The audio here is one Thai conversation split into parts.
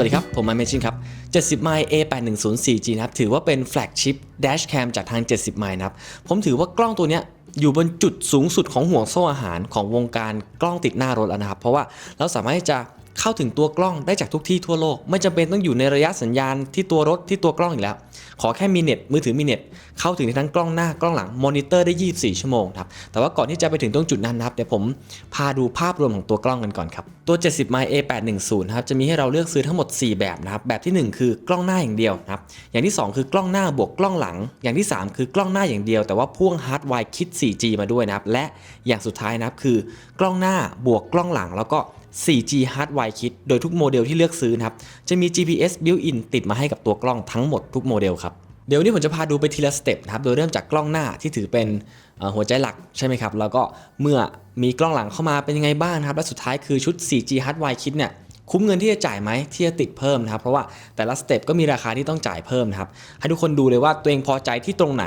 วัสดีครับ ผมมาเมชินครับ 70 ไมล์ A8104G นะครับ ถือว่าเป็นแฟลกชิพแดชแคมจากทาง 70 ไมล์นะครับ ผมถือว่ากล้องตัวเนี้ยอยู่บนจุดสูงสุดของห่วงโซ่อาหารของวงการกล้องติดหน้ารถแล้วนะครับ เพราะว่าเราสามารถจะเข้าถึงตัวกล้องได้จากทุกที่ทั่วโลก ไม่จำเป็นต้องอยู่ในระยะสัญญาณที่ตัวรถที่ตัวกล้องอีกแล้ว ขอแค่มีเน็ตมือถือมีเน็ตเข้าถึงทั้งกล้องหน้ากล้องหลังมอนิเตอร์ได้ 24 ชั่วโมงครับแต่ว่าก่อนที่จะไปถึงตรงจุดนั้นนะครับเดี๋ยวผมพาดูภาพรวมของตัวกล้องกันก่อนครับตัว 70 mile A810 นะครับจะมีให้เราเลือกซื้อทั้งหมด 4 แบบนะครับแบบทีหนึ่1 คือกล้องหน้าอย่างเดียวนะครับอย่างที่ 2 คือกล้องหน้าบวกกล้องหลัง อย่างที่ 3 คือกล้องหน้าอย่างเดียว แต่ว่าพ่วงฮาร์ดไวร์คิด 4G มาด้วยนะครับและอย่างสุดท้ายนะครับคือกล้องหน้าบวกกล้องหลังแล้วก็ 4G Hardwire Kit โดยทุกโมเดลที่เลือกซื้อนะครับ จะมี GPS built-in ติดมาให้กับตัวกล้องทั้งหมดทุกโมเดลครับ เดี๋ยวนี้ผมจะพาดูไปทีละสเต็ปนะครับ โดยเริ่มจากกล้องหน้าที่ถือเป็นหัวใจหลักใช่ไหมครับ แล้วก็เมื่อมีกล้องหลังเข้ามาเป็นยังไงบ้างนะครับ และสุดท้ายคือชุด 4G Hardwire Kit เนี่ยคุ้มเงินที่จะจ่ายไหมที่จะติดเพิ่มนะครับ เพราะว่าแต่ละสเต็ปก็มีราคาที่ต้องจ่ายเพิ่มนะครับ ให้ทุกคนดูเลยว่าตัวเองพอใจที่ตรงไหน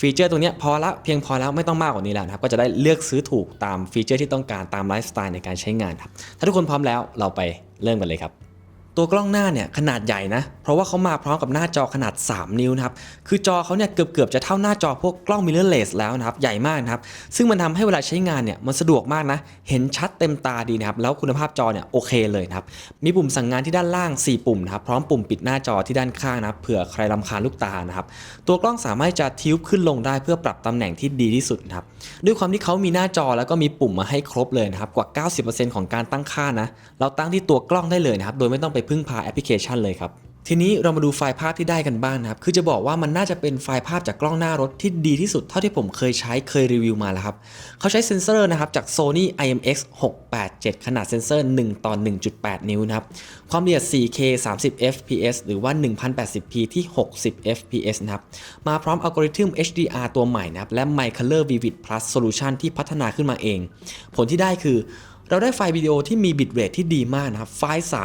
ฟีเจอร์ตัวนี้พอละเพียงพอแล้วไม่ต้องมากกว่านี้แล้วนะครับก็จะได้เลือกซื้อถูกตามฟีเจอร์ที่ต้องการตามไลฟ์สไตล์ในการใช้งานครับถ้าทุกคนพร้อมแล้วเราไปเริ่มกันเลยครับ ตัวกล้องหน้าเนี่ยขนาดใหญ่นะ เพราะว่าเขามาพร้อมกับหน้าจอขนาด 3 นิ้วนะครับ คือจอเขาเนี่ยเกือบเกือบๆจะเท่าหน้าจอพวกกล้อง mirrorless แล้วนะครับ ใหญ่มากนะครับ ซึ่งมันทำให้เวลาใช้งานเนี่ยมันสะดวกมากนะ เห็นชัดเต็มตาดีนะครับ แล้วคุณภาพจอเนี่ยโอเคเลยนะครับ มีปุ่มสั่งงานที่ด้านล่าง 4 ปุ่มนะครับ พร้อมปุ่มปิดหน้าจอที่ด้านข้างนะครับ เผื่อใครรำคาญลูกตานะครับ ตัวกล้องสามารถจะทิวขึ้นลงได้เพื่อปรับตำแหน่งที่ดีที่สุดนะครับ ด้วยความที่เขามีหน้าจอแล้วก็มีปุ่มมาให้ครบเลยนะครับ กว่า 90%ของการตั้งค่านะ เราตั้งที่ตัวกล้องได้เลยนะครับ โดยไม่ต้องไปพึ่งพาแอปพลิเคชันเลยครับทีนี้เรามาดูไฟล์ภาพที่ได้กันบ้างนะครับ คือจะบอกว่ามันน่าจะเป็นไฟล์ภาพจากกล้องหน้ารถที่ดีที่สุดเท่าที่ผมเคยใช้เคยรีวิวมาแล้วครับ เขาใช้เซ็นเซอร์นะครับจาก Sony IMX 687 ขนาดเซ็นเซอร์ 1 ต่อ 1.8 นิ้วนะครับ ความละเอียด 4K 30 fps หรือว่า 1080p ที่ 60 fps นะครับ มาพร้อมอัลกอริทึม HDR ตัวใหม่นะครับ และ My Color Vivid Plus Solution ที่พัฒนาขึ้นมาเอง ผลที่ได้คือ เราได้ไฟล์วิดีโอที่มีบิตเรทที่ดีมากนะครับ ไฟล์ใส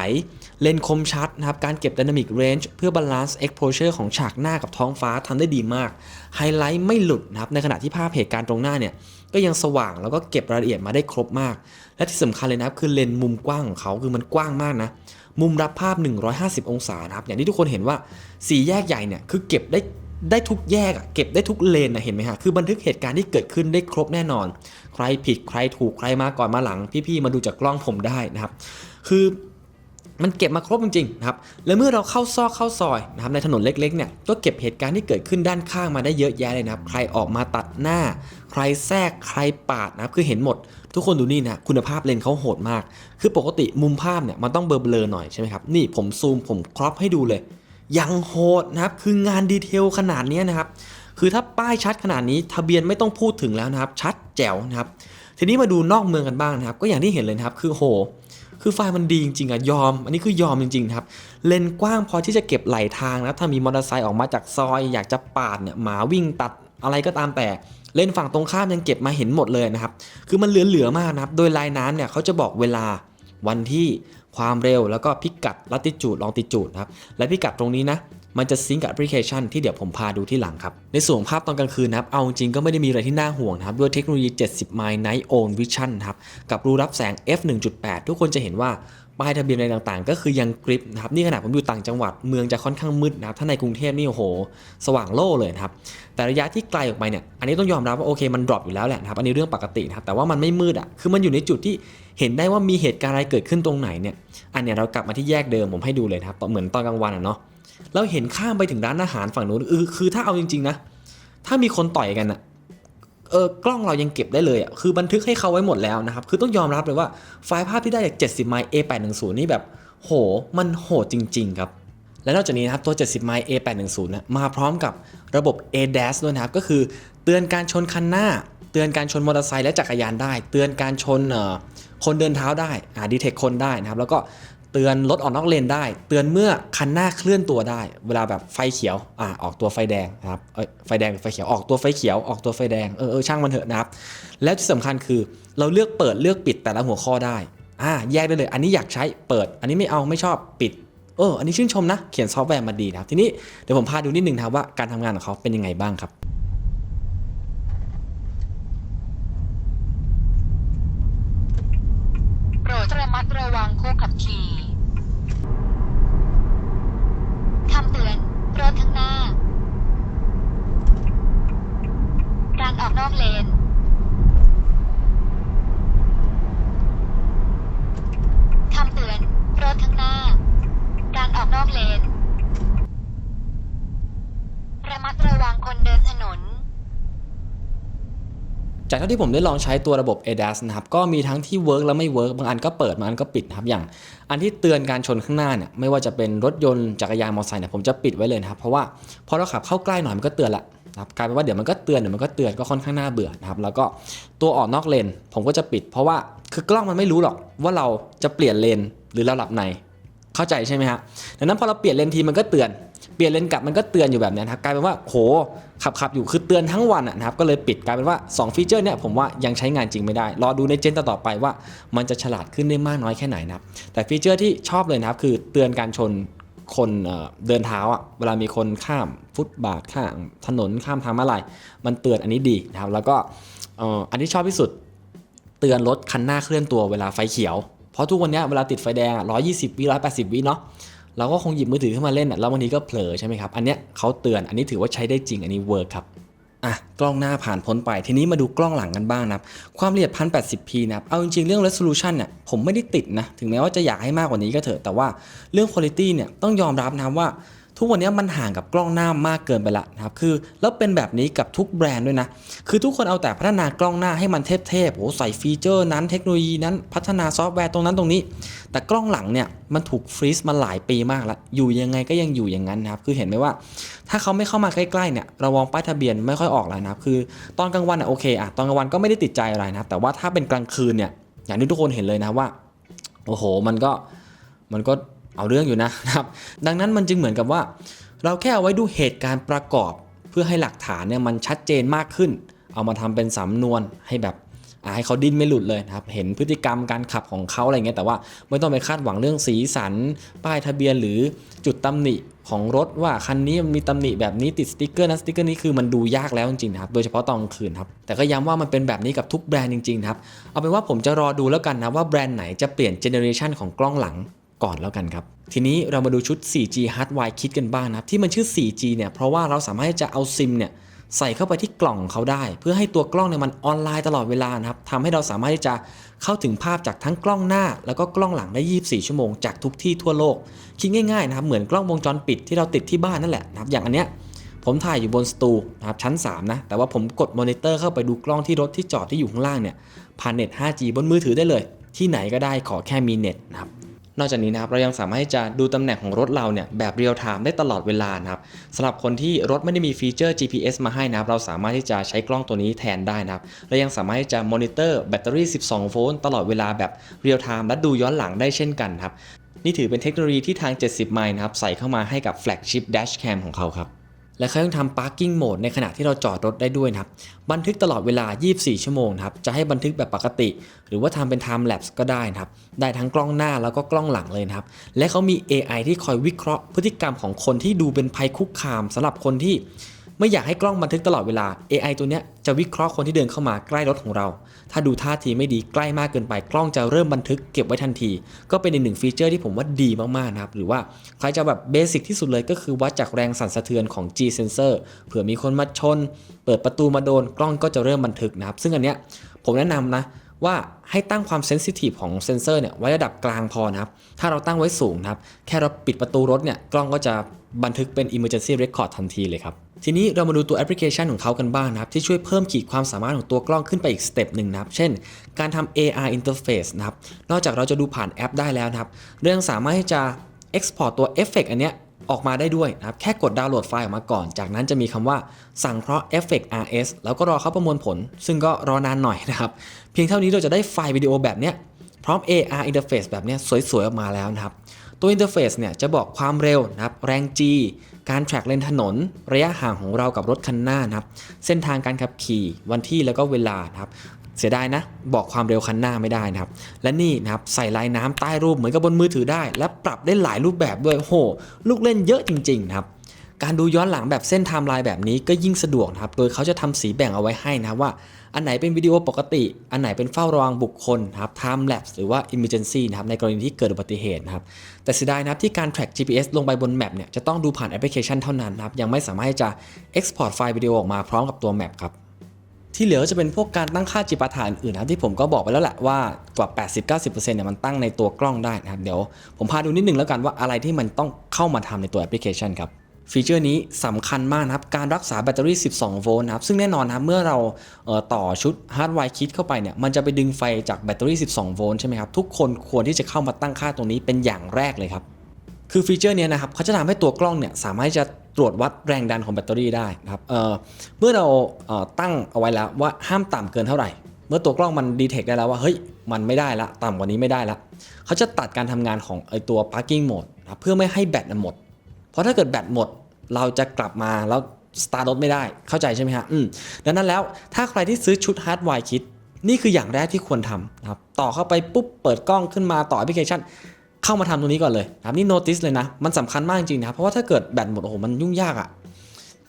เลนส์คมชัดนะครับ การเก็บ Dynamic Range เพื่อบาลานซ์ Exposure ของฉากหน้ากับท้องฟ้าทำได้ดีมาก ไฮไลท์ไม่หลุดนะครับ ในขณะที่ภาพเหตุการณ์ตรงหน้าเนี่ย ก็ยังสว่างแล้วก็เก็บรายละเอียดมาได้ครบมาก และที่สำคัญเลยนะครับคือเลนส์มุมกว้างของเขาคือมันกว้างมากนะ มุมรับภาพ 150 องศานะครับ อย่างที่ทุกคนเห็นว่าสีแยกใหญ่เนี่ยคือเก็บได้ได้ทุกแยกเก็บได้ทุกเลนนะเห็นไหมฮะคือบันทึกเหตุการณ์ที่เกิดขึ้นได้ครบแน่นอน ใครผิดใครถูกใครมาก่อนมาหลัง พี่ๆมาดูจากกล้องผมได้นะครับ คือ มันเก็บมาครบจริงๆนะครับ และเมื่อเราเข้าซอกเข้าซอยนะครับในถนนเล็กๆเนี่ย ก็เก็บเหตุการณ์ที่เกิดขึ้นด้านข้างมาได้เยอะแยะเลยนะครับ ใครออกมาตัดหน้า ใครแทรก ใครปาดนะครับ คือเห็นหมด ทุกคนดูนี่นะ คุณภาพเลนเขาโหดมาก คือปกติมุมภาพเนี่ยมันต้องเบลอๆหน่อยใช่ไหมครับ นี่ผมซูมผมครอปให้ดูเลย ยังโหดนะครับ คืองานดีเทลขนาดนี้นะครับ คือถ้าป้ายชัดขนาดนี้ ทะเบียนไม่ต้องพูดถึงแล้วนะครับ ชัดแจ๋วนะครับ ทีนี้มาดูนอกเมืองกันบ้างนะครับ ก็อย่างที่เห็นเลยนะครับ คือโห คือไฟล์มันดีจริงๆอะยอม อันนี้คือยอมจริงๆครับ เลนกว้างพอที่จะเก็บไหลทางนะ ถ้ามีมอเตอร์ไซค์ออกมาจากซอย อยากจะปาดเนี่ยหมาวิ่งตัดอะไรก็ตามแต่เลนฝั่งตรงข้ามยังเก็บมาเห็นหมดเลยนะครับ คือมันเหลือๆมากนะครับ โดยลายน้ำเนี่ยเขาจะบอกเวลาวันที่ความเร็วแล้วก็พิกัดลัติจูดลองติจูดนะครับ และพิกัดตรงนี้นะ มันจะซิงก์กับแอปพลิเคชันที่เดี๋ยวผมพาดูที่หลังครับ ในส่วนภาพตอนกลางคืนนะครับ เอาจริงก็ไม่ได้มีอะไรที่น่าห่วงนะครับ ด้วยเทคโนโลยี 70 mile night own vision ครับ กับรูรับแสง f 1.8ทุกคนจะเห็นว่าป้ายทะเบียนอะไรต่างๆ ก็คือยังกริปนะครับนี่ขนาดผมอยู่ต่างจังหวัดเมืองจะค่อนข้างมืดนะครับถ้าในกรุงเทพนี่โอ้โห สว่างโล่เลยนะครับแต่ระยะที่ไกลออกไปเนี่ยอันนี้ต้องยอมรับว่าโอเคมันดรอปอยู่แล้วแหละนะครับอันนี้เรื่องปกตินะครับแต่ว่ามันไม่มืดอะคือมันอยู่ในจุดที่เห็นได้ว่ามีเหตุการณ์อะไรเกิดขึ้นตรงไหนเนี่ยอันเนี้ยเรากลับมาที่แยกเดิมผมให้ดูเลยนะครับเหมือนตอนกลางวันอะเนาะ เราเห็นข้ามไปถึงร้านอาหารฝั่งนู้นคือคือถ้าเอาจริง ๆ นะ ถ้ามีคนต่อยกันอะเออกล้องเรายังเก็บได้เลยอะคือบันทึกให้เขาไว้หมดแล้วนะครับ คือต้องยอมรับเลยว่าไฟล์ภาพที่ได้จาก 70 ไมล์ A810 นี่แบบ โห มันโหดจริง ๆ ครับและนอกจากนี้นะครับตัว 70 ไมล์ A810 นะมาพร้อมกับระบบ ADAS ด้วยนะครับ ก็คือเตือนการชนคันหน้า เตือนการชนมอเตอร์ไซค์และจักรยานได้ เตือนการชนเอ่อคนเดินเท้าได้อ่าดีเทคคนได้นะครับ แล้วก็ เตือนรถออกนอกเลนได้ เตือนเมื่อคันหน้าเคลื่อนตัวได้ เวลาแบบไฟเขียวอ่าออกตัวไฟแดงนะครับเอ้ยไฟแดงหรือไฟเขียวออกตัวไฟเขียวออกตัวไฟแดงเออเออช่างมันเถอะนะครับ แล้วที่สำคัญคือเราเลือกเปิดเลือกปิดแต่ละหัวข้อได้อ่าแยกได้เลย อันนี้อยากใช้เปิด อันนี้ไม่เอาไม่ชอบปิดเอออันนี้ชื่นชมนะ เขียนซอฟต์แวร์มาดีนะครับ ทีนี้เดี๋ยวผมพาดูนิดนึงนะว่าการทำงานของเขาเป็นยังไงบ้างครับโปรดระมัดระวังผู้ขับขี่ ถข้างหน้า การ อกเลนคำเตือน รถข้างหน้า การออกนอกเลน ระมัดระวังคนเดินถนนจากเท่าที่ผมได้ลองใช้ตัวระบบ ADAS นะครับก็มีทั้งที่เวิร์กและไม่เวิร์กบางอันก็เปิดบางอันก็ปิดนะครับอย่าง อันที่เตือนการชนข้างหน้าเนี่ยไม่ว่าจะเป็นรถยนต์จักรยานมอเตอร์ไซค์เนี่ยผมจะปิดไว้เลยนะครับเพราะว่าพอเราขับเข้าใกล้หน่อยมันก็เตือนละ นะครับกลายเป็นว่าเดี๋ยวมันก็เตือนเดี๋ยวมันก็เตือนก็ค่อนข้างน่าเบื่อนะครับแล้วก็ตัวออกนอกเลนผมก็จะปิด เพราะว่าคือกล้องมันไม่รู้หรอกว่าเราจะเปลี่ยนเลนหรือเราหลับในเข้าใจใช่ไหมฮะดังนั้นพอเราเปลี่ยนเลนทีมันก็เตือนเปลี่ยนเลนกลับมันก็เตือนอยู่แบบนี้นะครับกลายเป็นว่าโหขับขับอยู่คือเตือนทั้งวันนะครับก็เลยปิดกลายเป็นว่า 2 ฟีเจอร์เนี่ยผมว่ายังใช้งานจริงไม่ได้ รอดูในเจนต่อไปว่า มันจะฉลาดขึ้นได้มากน้อยแค่ไหนนะครับแต่ฟีเจอร์ที่ชอบเลยนะครับคือเตือนการชน คนเดินเท้าอะเวลามีคนข้ามฟุตบาทข้ามถนนข้ามทางม้าลายมันเตือนอันนี้ดีนะครับ แล้วก็อันที่ชอบที่สุดเตือนรถคันหน้าเคลื่อนตัวเวลาไฟเขียว เพราะทุกวันนี้เวลาติดไฟแดงอะ120วิร้อยแปดสิบวิเนาะเราก็คงหยิบมือถือขึ้นมาเล่นอะแล้วบางทีก็เผลอใช่ไหมครับ อันเนี้ยเขาเตือนอันนี้ถือว่าใช้ได้จริงอันนี้เวิร์กครับ อะกล้องหน้าผ่านพ้นไป ทีนี้มาดูกล้องหลังกันบ้างนะครับ ความละเอียด 1080p นะครับเอาจริงๆ เรื่อง resolution เนี่ยผมไม่ได้ติดนะ ถึงแม้ว่าจะอยากให้มากกว่านี้ก็เถอะ แต่ว่าเรื่อง quality เนี่ยต้องยอมรับนะว่า ทุกวันนี้มันห่างกับกล้องหน้ามากเกินไปละนะครับคือแล้วเป็นแบบนี้กับทุกแบรนด์ด้วยนะ คือทุกคนเอาแต่พัฒนากล้องหน้าให้มันเทพๆโหใส่ฟีเจอร์นั้นเทคโนโลยีนั้นพัฒนาซอฟต์แวร์ตรงนั้นตรงนี้ แต่กล้องหลังเนี่ยมันถูกฟรีซมาหลายปีมากแล้ว อยู่ยังไงก็ยังอยู่อย่างนั้นนะครับคือเห็นไหมว่า ถ้าเขาไม่เข้ามาใกล้ๆเนี่ยเรามองป้ายทะเบียนไม่ค่อยออกแล้วนะครับคือตอนกลางวันอะโอเคอะตอนกลางวันก็ไม่ได้ติดใจอะไรนะครับแต่ว่าถ้าเป็นกลางคืนเนี่ยอย่างที่ทุกคนเห็นเลยนะว่าโอ้โห มันก็มันก็ เอาเรื่องอยู่นะครับ ดังนั้นมันจึงเหมือนกับว่า เราแค่เอาไว้ดูเหตุการณ์ประกอบ เพื่อให้หลักฐานเนี่ยมันชัดเจนมากขึ้น เอามาทำเป็นสำนวนให้แบบให้เขาดิ้นไม่หลุดเลยนะครับ เห็นพฤติกรรมการขับของเขาอะไรเงี้ย แต่ว่าไม่ต้องไปคาดหวังเรื่องสีสัน ป้ายทะเบียนหรือจุดตำหนิของรถว่าคันนี้มันมีตำหนิแบบนี้ติดสติกเกอร์นั้นสติกเกอร์นี้คือมันดูยากแล้วจริงๆครับ โดยเฉพาะตอนกลางคืนครับ แต่ก็ย้ำว่ามันเป็นแบบนี้กับทุกแบรนด์จริงๆครับ เอาเป็นว่าผมจะรอดูแล้วกันนะว่าแบรนด์ไหนจะเปลี่ยนเจเนอเรชันของกล้องหลัง ก่อนแล้วกันครับ ทีนี้เรามาดูชุด 4G Hardwire Kit กันบ้างนะครับที่มันชื่อ 4G เนี่ยเพราะว่าเราสามารถที่จะเอาซิมเนี่ยใส่เข้าไปที่กล่องของเขาได้ เพื่อให้ตัวกล้องเนี่ยมันออนไลน์ตลอดเวลานะครับทำให้เราสามารถที่จะเข้าถึงภาพจากทั้งกล้องหน้า แล้วก็กล้องหลังได้ 24 ชั่วโมงจากทุกที่ทั่วโลก คิดง่ายๆนะครับเหมือนกล้องวงจรปิดที่เราติดที่บ้านนั่นแหละนะครับอย่างอันเนี้ยผมถ่ายอยู่บนสตูนะครับชั้น 3 นะ แต่ว่าผมกดมอนิเตอร์เข้าไปดูกล้องที่รถที่จอดที่อยู่ข้างล่างเนี่ยผ่านเน็ต 5G บนมือถือได้เลย ที่ไหนก็ได้ขอแค่มีเน็ตนะครับ นอกจากนี้นะครับเรายังสามารถที่จะดูตำแหน่งของรถเราเนี่ยแบบเรียลไทม์ได้ตลอดเวลานะครับสำหรับคนที่รถไม่ได้มีฟีเจอร์ GPS มาให้นะครับเราสามารถที่จะใช้กล้องตัวนี้แทนได้นะครับเรายังสามารถที่จะมอนิเตอร์แบตเตอรี่ 12 โวลต์ตลอดเวลาแบบเรียลไทม์และดูย้อนหลังได้เช่นกันครับนี่ถือเป็นเทคโนโลยีที่ทาง 70 ไมล์นะครับใส่เข้ามาให้กับแฟลกชิพแดชแคมของเขาครับ และเขายังทำ parking mode ในขณะที่เราจอดรถได้ด้วยนะครับ บันทึกตลอดเวลา 24 ชั่วโมงครับ จะให้บันทึกแบบปกติ หรือว่าทำเป็น time lapse ก็ได้นะครับ ได้ทั้งกล้องหน้าแล้วก็กล้องหลังเลยนะครับ และเขามี AI ที่คอยวิเคราะห์พฤติกรรมของคนที่ดูเป็นภัยคุกคามสำหรับคนที่ ไม่อยากให้กล้องบันทึกตลอดเวลา AI ตัวเนี้ยจะวิเคราะห์คนที่เดินเข้ามาใกล้รถของเรา ถ้าดูท่าทีไม่ดีใกล้มากเกินไปกล้องจะเริ่มบันทึกเก็บไว้ทันที ก็เป็นอีกหนึ่งฟีเจอร์ที่ผมว่าดีมากๆนะครับ หรือว่าใครจะแบบเบสิกที่สุดเลยก็คือวัดจากแรงสั่นสะเทือนของ G sensor เผื่อมีคนมาชน เปิดประตูมาโดนกล้องก็จะเริ่มบันทึกนะครับ ซึ่งอันเนี้ยผมแนะนำนะว่าให้ตั้งความเซนซิทีฟของเซนเซอร์เนี่ยไว้ระดับกลางพอนะครับ ถ้าเราตั้งไว้สูงนะครับ แค่เราปิดประตูรถเนี่ย กล้องก็จะบันทึกเป็น emergency record ทันทีเลยครับ ทีนี้เรามาดูตัวแอปพลิเคชันของเขากันบ้างนะครับ ที่ช่วยเพิ่มขีดความสามารถของตัวกล้องขึ้นไปอีกสเต็ปหนึ่งนะครับ เช่น การทำ AR interface นะครับ นอกจากเราจะดูผ่านแอปได้แล้วนะครับเรายังสามารถที่จะ export ตัวเอฟเฟกอันเนี้ยออกมาได้ด้วยนะครับ แค่กดดาวน์โหลดไฟล์ออกมาก่อน จากนั้นจะมีคำว่าสั่งเคราะห์ Effect RS แล้วก็รอเขาประมวลผล ซึ่งก็รอนานหน่อยนะครับ เพียงเท่านี้เราจะได้ไฟล์วิดีโอแบบเนี้ยพร้อม AR interface แบบเนี้ยสวยๆออกมาแล้วนะครับ ตัว interface เนี่ยจะบอกความเร็วนะครับแรง G การ track เลนถนน ระยะห่างของเรากับรถคันหน้านะครับเส้นทางการขับขี่วันที่แล้วก็เวลานะครับเสียดายนะ บอกความเร็วคันหน้าไม่ได้นะครับ และนี่นะครับใส่ลายน้ำใต้รูปเหมือนกับบนมือถือได้ และปรับได้หลายรูปแบบด้วยโอ้โห ลูกเล่นเยอะจริงๆนะครับการดูย้อนหลังแบบเส้นไทม์ไลน์แบบนี้ก็ยิ่งสะดวกนะครับ โดยเขาจะทำสีแบ่งเอาไว้ให้นะว่า อันไหนเป็นวิดีโอปกติ อันไหนเป็นเฝ้าระวังบุคคลครับ time lapse หรือว่า emergency นะครับในกรณีที่เกิดอุบัติเหตุนะครับ แต่เสียดายนะครับที่การ track GPS ลงไปบนแมปเนี่ยจะต้องดูผ่านแอปพลิเคชันเท่านั้นนะครับ ยังไม่สามารถจะ export ไฟล์วิดีโอออกมาพร้อมกับตัวแมปครับที่เหลือจะเป็นพวกการตั้งค่าจิปาถะอื่นๆนะครับที่ผมก็บอกไปแล้วแหละว่ากว่า 80-90%เนี่ยมันตั้งในตัวกล้องได้นะครับเดี๋ยวผมพาดูนิดนึงแล้วกันว่าอะไรที่มันต้องเข้ามาทำในตัวแอปพลิเคชันครับ ฟีเจอร์นี้สำคัญมากนะครับ การรักษาแบตเตอรี่ 12 โวลต์นะครับ ซึ่งแน่นอนนะครับ เมื่อเราเต่อชุดฮาร์ดไวร์คิดเข้าไปเนี่ย มันจะไปดึงไฟจากแบตเตอรี่ 12 โวลต์ใช่ไหมครับ ทุกคนควรที่จะเข้ามาตั้งค่าตรงนี้เป็นอย่างแรกเลยครับ คือฟีเจอร์เนี้ยนะครับเขาจะทำให้ตัวกล้องเนี่ยสามารถจะตรวจวัดแรงดันของแบตเตอรี่ได้นะครับเเมื่อเราเตั้งเอาไว้แล้วว่าห้ามต่ำเกินเท่าไหร่ เมื่อตัวกล้องมันดีเทคได้แล้วว่าเฮ้ยมันไม่ได้ละต่ำกว่านี้ไม่ได้ละเขาจะตัดการทำงานของไอตัว parking mode นะเพื่อไม่ให้แบตหมด เพราะถ้าเกิดแบตหมดเราจะกลับมาแล้วสตาร์ทรถไม่ได้เข้าใจใช่ไหมฮะอืมดังนั้นแล้วถ้าใครที่ซื้อชุดฮาร์ดไวร์คิดนี่คืออย่างแรกที่ควรทำนะครับต่อเข้าไปปุ๊บเปิดกล้องขึ้นมาต่อแอปพลิเคชัน เข้ามาทำตรงนี้ก่อนเลยครับนี่โน้ติสเลยนะ มันสำคัญมากจริงๆนะครับเพราะว่าถ้าเกิดแบตหมดโอ้โหมันยุ่งยากอะ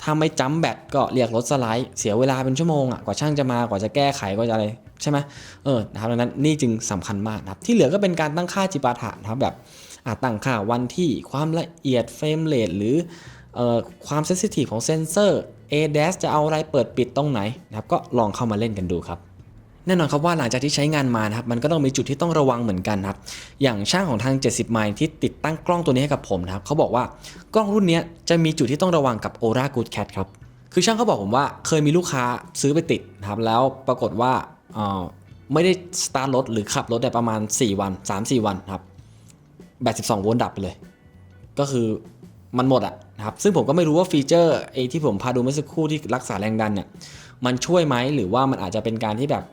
ถ้าไม่จัมป์แบตก็เรียกรถสไลด์เสียเวลาเป็นชั่วโมงอะกว่าช่างจะมากว่าจะแก้ไขกว่าจะอะไรใช่ไหมเออนะครับดังนั้นนี่จึงสำคัญมากนะครับที่เหลือก็เป็นการตั้งค่าจิปาถะนะครับแบบ ตั้งค่าวันที่ความละเอียดเฟรมเรทหรืออความเซนซิทีฟของเซนเซอร์ ADAS จะเอาอะไรเปิดปิดตรงไหนนะครับก็ลองเข้ามาเล่นกันดูครับแน่นอนครับว่าหลังจากที่ใช้งานมานะครับมันก็ต้องมีจุดที่ต้องระวังเหมือนกันครับอย่างช่างของทาง 70 ไมล์ที่ติดตั้งกล้องตัวนี้ให้กับผมนะครับเขาบอกว่ากล้องรุ่นนี้จะมีจุดที่ต้องระวังกับ Aura Good Cat ครับคือช่างเขาบอกผมว่าเคยมีลูกค้าซื้อไปติดนะครับแล้วปรากฏว่าไม่ได้สตาร์ทรถหรือขับรถได้ประมาณ 4 วัน 3-4 วันครับ แบต12 โวลต์ดับไปเลย ก็คือมันหมดอะนะครับซึ่งผมก็ไม่รู้ว่าฟีเจอร์ไอที่ผมพาดูเมื่อสักครู่ที่รักษาแรงดันเนี่ยมันช่วยไหมหรือว่ามันอาจจะเป็นการที่แบบ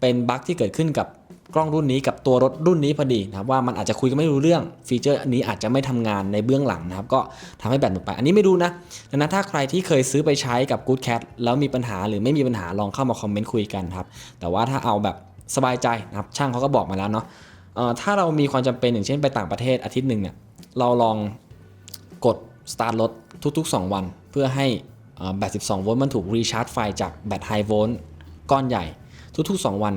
เป็นบั๊กที่เกิดขึ้นกับกล้องรุ่นนี้กับตัวรถรุ่นนี้พอดีนะครับว่ามันอาจจะคุยกันไม่รู้เรื่องฟีเจอร์อันนี้อาจจะไม่ทำงานในเบื้องหลังนะครับก็ทำให้แบตหมดไป อันนี้ไม่รู้นะดังนั้นถ้าใครที่เคยซื้อไปใช้กับ Good Cat แล้วมีปัญหาหรือไม่มีปัญหาลองเข้ามาคอมเมนต์คุยกันครับแต่ว่าถ้าเอาแบบสบายใจนะครับช่างเขาก็บอกมาแล้วเนาะ ถ้าเรามีความจำเป็นอย่างเช่นไปต่างประเทศอาทิตย์หนึ่งเนี่ยเราลองกดสตาร์ทรถทุก ๆ 2 วัน เพื่อให้แบต 12 โวลต์มันถูกรีชาร์จไฟจากแบตไฮโวลต์ก้อนใหญ่ ทุก ๆ 2 วัน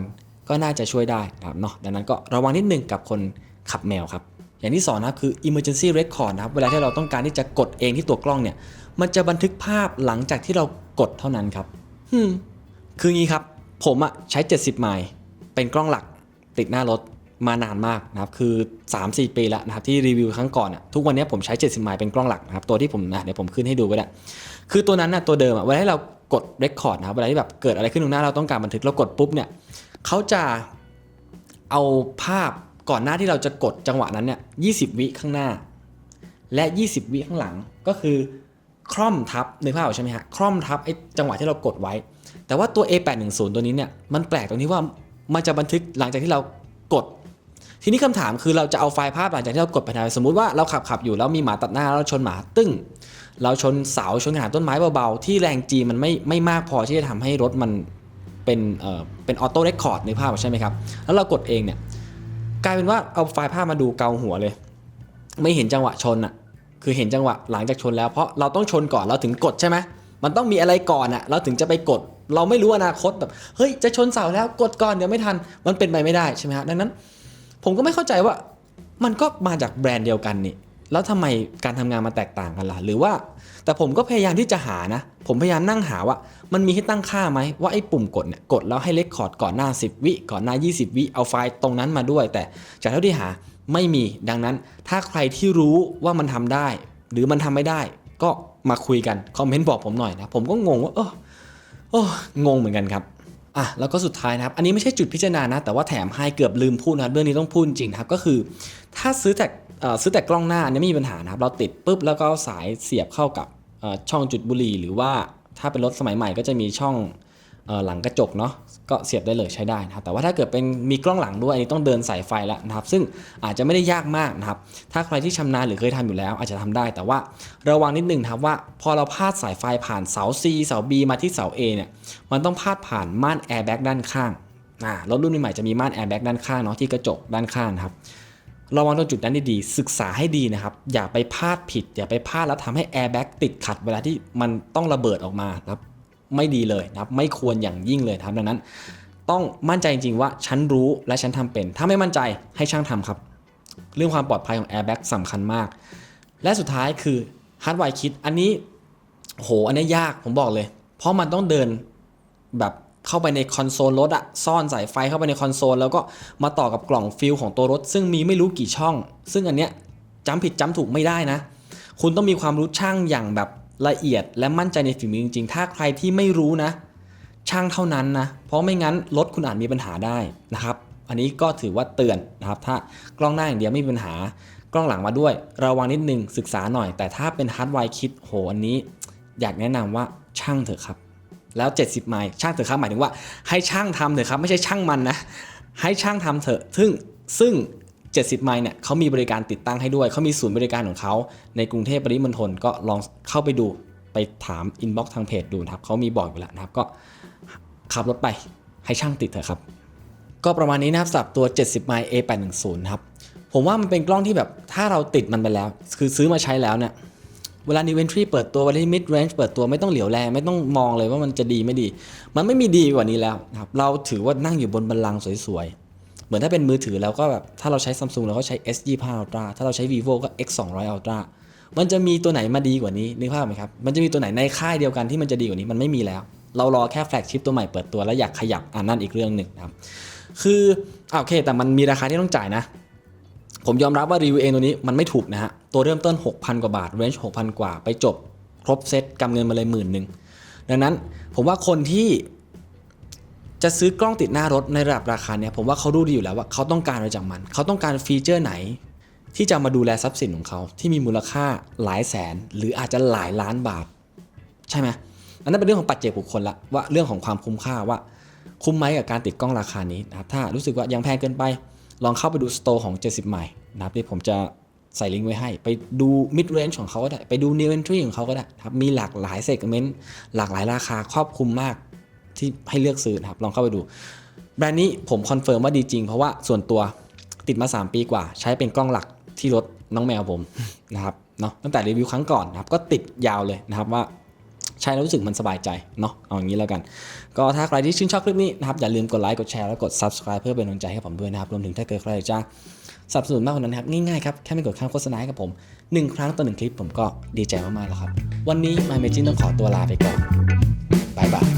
ก็น่าจะช่วยได้นะครับเนาะดังนั้นก็ระวังนิดนึงกับคนขับแมวครับ อย่างที่สองนะคือ emergency record นะครับ เวลาที่เราต้องการที่จะกดเองที่ตัวกล้องเนี่ย มันจะบันทึกภาพหลังจากที่เรากดเท่านั้นครับคืองี้ครับ ผมอะใช้ 70 ไมล์เป็นกล้องหลักติดหน้ารถ มานานมากนะครับคือ 3-4 ปีแล้วนะครับที่รีวิวครั้งก่อนอะทุกวันนี้ผมใช้ 70ไมล์เป็นกล้องหลักนะครับตัวที่ผมนะเดี๋ยวผมขึ้นให้ดูก็ได้คือตัวนั้นนะตัวเดิมอะเวลาที่เรากด record นะครับเวลาที่แบบเกิดอะไรขึ้นตรงหน้าเราต้องการบันทึกเรากดปุ๊บเนี่ยเขาจะเอาภาพก่อนหน้าที่เราจะกดจังหวะนั้นเนี่ย20 วิข้างหน้า และ 20 วิข้างหลังก็คือคร่อมทับนึกภาพออกใช่ไหมฮะคร่อมทับไอ้จังหวะที่เรากดไว้ แต่ว่าตัว A810 ตัวนี้เนี่ยมันแปลกตรงที่ว่ามันจะบันทึกหลังจากที่เรากด ทีนี้คำถามคือเราจะเอาไฟล์ภาพหลังจากที่เรากดไปทำสมมุติว่าเราขับขับอยู่แล้วมีหมาตัดหน้าแล้วชนหมาตึ้ง เราชนเสาชนกระถางต้นไม้เบาๆที่แรงจีมันไม่ไม่มากพอที่จะทำให้รถมันเป็นเอ่อเป็นออโต้เรคคอร์ดในภาพใช่ไหมครับ แล้วเรากดเองเนี่ยกลายเป็นว่าเอาไฟล์ภาพมาดูเกาหัวเลย ไม่เห็นจังหวะชนอะคือเห็นจังหวะหลังจากชนแล้วเพราะเราต้องชนก่อนเราถึงกดใช่ไหมมันต้องมีอะไรก่อนอะเราถึงจะไปกด เราไม่รู้อนาคตแบบเฮ้ยจะชนเสาแล้วกดก่อนเดี๋ยวไม่ทันมันเป็นไปไม่ได้ใช่ไหมฮะดังนั้น ผมก็ไม่เข้าใจว่ามันก็มาจากแบรนด์เดียวกันนี่แล้วทำไมการทำงานมาแตกต่างกันล่ะ หรือว่า แต่ผมก็พยายามที่จะหานะ ผมพยายามนั่งหาว่า มันมีให้ตั้งค่าไหมว่าไอ้ปุ่มกดเนี่ยกดแล้วให้เลคคอร์ดก่อนหน้า 10 วิ ก่อนหน้า 20 วิ เอาไฟล์ตรงนั้นมาด้วย แต่จากเท่าที่หาไม่มีดังนั้น ถ้าใครที่รู้ว่ามันทำได้ หรือมันทำไม่ได้ ก็มาคุยกัน คอมเมนต์บอกผมหน่อยนะ ผมก็งงว่าเออโอ้งงเหมือนกันครับ อะแล้วก็สุดท้ายนะครับ อันนี้ไม่ใช่จุดพิจารณานะ แต่ว่าแถมให้เกือบลืมพูดนะเรื่องนี้ต้องพูดจริงครับก็คือ ถ้าซื้อแต่ซื้อแต่กล้องหน้าอันนี้ไม่มีปัญหานะครับ เราติดปุ๊บแล้วก็สายเสียบเข้ากับช่องจุดบุหรี่หรือว่าถ้าเป็นรถสมัยใหม่ก็จะมีช่อง หลังกระจกเนาะก็เสียบได้เลยใช้ได้นะครับแต่ว่าถ้าเกิดเป็นมีกล้องหลังด้วยอันนี้ต้องเดินสายไฟแล้วนะครับซึ่งอาจจะไม่ได้ยากมากนะครับถ้าใครที่ชำนาญหรือเคยทำอยู่แล้ว อาจจะทำได้ แต่ว่าระวังนิดนึงครับว่า พอเราพาดสายไฟผ่านเสา C เสา B มาที่เสา A เนี่ยมันต้องพาดผ่านม่านแอร์แบ็กด้านข้างรถรุ่นใหม่จะมีม่านแอร์แบ็กด้านข้างเนาะที่กระจกด้านข้างครับระวังตรงจุดนั้นดีๆศึกษาให้ดีนะครับ อย่าไปพลาดผิด อย่าไปพลาดแล้วทำให้แอร์แบ็กติดขัดเวลาที่มันต้องระเบิดออกมาครับ ไม่ดีเลยนะครับไม่ควรอย่างยิ่งเลยนะครับดังนั้น ต้องมั่นใจจริงๆว่าฉันรู้และฉันทำเป็น ถ้าไม่มั่นใจให้ช่างทำครับ เรื่องความปลอดภัยของแอร์แบ็กสำคัญมาก และสุดท้ายคือฮาร์ดไวร์คิดอันนี้โหอันนี้ยากผมบอกเลย เพราะมันต้องเดินแบบเข้าไปในคอนโซลรถอะซ่อนสายไฟเข้าไปในคอนโซลแล้วก็มาต่อกับกล่องฟิลของตัวรถ ซึ่งมีไม่รู้กี่ช่อง ซึ่งอันเนี้ยจำผิดจำถูกไม่ได้นะ คุณต้องมีความรู้ช่างอย่างแบบ ละเอียดและมั่นใจในฝีมือจริงๆ ถ้าใครที่ไม่รู้นะ ช่างเท่านั้นนะ เพราะไม่งั้นรถคุณอาจมีปัญหาได้นะครับ อันนี้ก็ถือว่าเตือนนะครับ ถ้ากล้องหน้าอย่างเดียวไม่มีปัญหา กล้องหลังมาด้วย ระวังนิดนึงศึกษาหน่อย แต่ถ้าเป็นฮาร์ดไวร์คิดโหอันนี้ อยากแนะนำว่าช่างเถอะครับ แล้ว 70 ไมล์ช่างเถอะครับหมายถึงว่า ให้ช่างทำเถอะครับ ไม่ใช่ช่างมันนะ ให้ช่างทำเถอะ ซึ่งซึ่ง 70 ไมล์เนี่ยเขามีบริการติดตั้งให้ด้วย เขามีศูนย์บริการของเขาในกรุงเทพปริมณฑลก็ลองเข้าไปดูไปถามอินบ็อกซ์ทางเพจดูนะครับเขามีบอกอยู่แล้วนะครับก็ขับรถไปให้ช่างติดเถอะครับ ก็ประมาณนี้นะครับสำหรับตัว 70 ไมล์ A810 นะครับ ผมว่ามันเป็นกล้องที่แบบถ้าเราติดมันไปแล้ว คือซื้อมาใช้แล้วเนี่ยเวลา New Entry เปิดตัวเวลา Mid Range เปิดตัวไม่ต้องเหลียวแลไม่ต้องมองเลยว่ามันจะดีไม่ดี มันไม่มีดีกว่านี้แล้วครับเราถือว่านั่งอยู่บนบัลลังก์สวยๆ เหมือนถ้าเป็นมือถือเราก็แบบถ้าเราใช้ Samsung เราก็ใช้ S25 Ultra ถ้าเราใช้ Vivo ก็ X200 Ultra มันจะมีตัวไหนมาดีกว่านี้นึกภาพไหมครับ มันจะมีตัวไหนในค่ายเดียวกันที่มันจะดีกว่านี้มันไม่มีแล้ว เรารอแค่แฟลกชิปตัวใหม่เปิดตัวแล้วอยากขยับอ่านั่นอีกเรื่องหนึ่งนะครับ คืออ่าโอเค แต่มันมีราคาที่ต้องจ่ายนะ ผมยอมรับว่ารีวิวเองตัวนี้มันไม่ถูกนะฮะ ตัวเริ่มต้น 6,000 กว่าบาทเรนจ์6,000 กว่าไปจบ ครบเซตกำเงินมาเลยหมื่นหนึ่งดังนั้นผมว่าคนที่ จะซื้อกล้องติดหน้ารถในระดับราคาเนี่ยผมว่าเขารู้ดีอยู่แล้วว่าเขาต้องการอะไรจากมัน เขาต้องการฟีเจอร์ไหน ที่จะมาดูแลทรัพย์สินของเขาที่มีมูลค่าหลายแสน หรืออาจจะหลายล้านบาท ใช่ไหมอันนั้นเป็นเรื่องของปัจเจกบุคคลละว่าเรื่องของความคุ้มค่าว่าคุ้มไหมกับการติดกล้องราคานี้นะครับถ้ารู้สึกว่ายังแพงเกินไป ลองเข้าไปดูสโตร์ของ 70ใหม่นะครับที่ผมจะใส่ลิงก์ไว้ให้ ไปดู mid range ของเขาก็ได้ ไปดู new entry ของเขาก็ได้ครับมีหลากหลายเซกเมนต์หลากหลายราคาครอบคลุมมาก ที่ให้เลือกซื้อนะครับลองเข้าไปดู แบรนด์นี้ผมคอนเฟิร์มว่าดีจริง เพราะว่าส่วนตัวติดมา 3 ปีกว่า ใช้เป็นกล้องหลักที่รถน้องแมวผมนะครับเนาะตั้งแต่รีวิวครั้งก่อนนะครับก็ติดยาวเลยนะครับว่าใช้แล้วรู้สึกมันสบายใจเนาะเอาอย่างนี้แล้วกัน ก็ถ้าใครที่ชื่นชอบคลิปนี้นะครับอย่าลืมกดไลค์กดแชร์แล้วกด subscribe เพื่อเป็นกำลังใจให้ผมด้วยนะครับรวมถึงถ้าเกิดใครจะสนับสนุนมากกว่านั้นครับง่ายๆครับแค่ไม่กดข้ามโฆษณาให้กับผม 1 ครั้งต่อหนึ่งคลิปผมก็ดีใจมากๆแล้วครับ วันนี้ My Magic ต้องขอตัวลาไปก่อนบายบาย